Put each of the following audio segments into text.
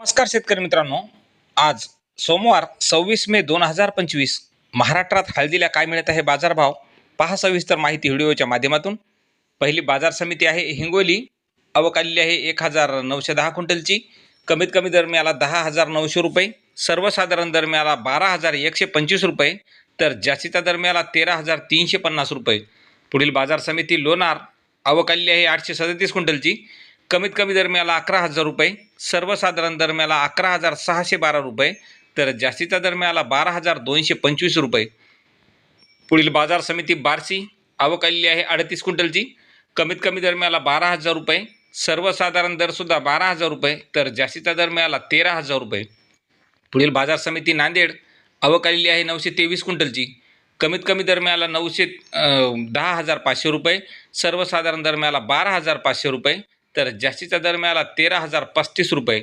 नमस्कार शेतकरी मित्रांनो. आज सोमवार सव्वीस मे दोन हजार पंचवीस. महाराष्ट्रात हळदीला काय मिळत आहे बाजारभाव? पहा सविस्तर माहिती व्हिडिओच्या माध्यमातून. पहिली बाजार समिती आहे हिंगोली. अवकालेली आहे एक हजार नऊशे दहा क्विंटलची. कमीत कमी दर मिळाला दहा हजार नऊशे रुपये. सर्वसाधारण दर मिळाला बारा हजार एकशे पंचवीस रुपये. तर जास्तीचा दर मिळाला तेरा हजार तीनशे पन्नास रुपये. पुढील बाजार समिती लोणार. अवकालेली आहे आठशे सदतीस क्विंटलची. कमीत कमी दरम्याला अकरा हजार रुपये सर्वसाधारण दरम्याला अकरा हजार सहाशे बारा रुपये तर जास्तीचा दरम्याला बारा हजार दोनशे पंचवीस रुपये. पुढील बाजार समिती बारसी आवक आलेली आहे अडतीस क्विंटलची. कमीत कमी दरम्याला बारा हजार रुपये सर्वसाधारण दरसुद्धा बारा हजार रुपये तर जास्तीचा दर मिळाला तेरा हजार रुपये. पुढील बाजार समिती नांदेड अवकालेली आहे नऊशे तेवीस क्विंटलची. कमीत कमी दरम्याला नऊशे दहा हजार पाचशे रुपये सर्वसाधारण दरम्याला बारा हजार पाचशे रुपये तर जास्तीचा दर मिळाला तेरा हजार पस्तीस रुपये.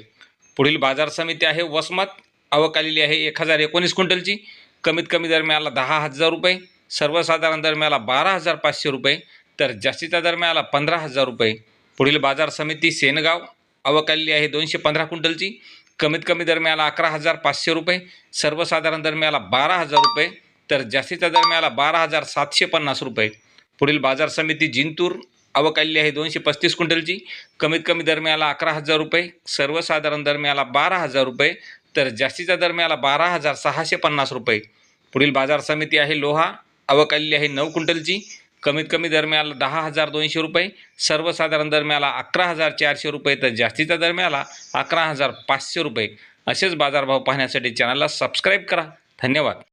पुढील बाजार समिती आहे वसमत. अवकालेली आहे एक हजार एकोणीस क्विंटलची. कमीत कमी दर मिळाला दहा हजार रुपये. सर्वसाधारण दर मिळाला बारा हजार पाचशे रुपये. तर जास्तीचा दर मिळाला पंधरा हजार रुपये. पुढील बाजार समिती सेनगाव. अवकालेली आहे दोनशे पंधरा क्विंटलची. कमीत कमी दर मिळाला अकरा हजार पाचशे रुपये. सर्वसाधारण दर मिळाला बारा हजार रुपये. तर जास्तीचा दर मिळाला बारा हजार सातशे पन्नास रुपये. पुढील बाजार समिती जिंतूर. अवकालेली आहे दोनशे पस्तीस क्विंटलची. कमीत कमी दर मिळाला अकरा हजार रुपये सर्वसाधारण दर मिळाला बारा हजार रुपये तर जास्तीचा दर मिळाला बारा हजार सहाशे पन्नास रुपये. पुढील बाजार समिती आहे लोहा अवकालेली आहे नऊ क्विंटलची. कमीत कमी दर मिळाला दहा हजार दोनशे रुपये सर्वसाधारण दर मिळाला अकरा हजार चारशे रुपये तर जास्तीचा दर मिळाला अकरा हजार पाचशे रुपये. असेच बाजारभाव पाहण्यासाठी चॅनलला सबस्क्राईब करा. धन्यवाद.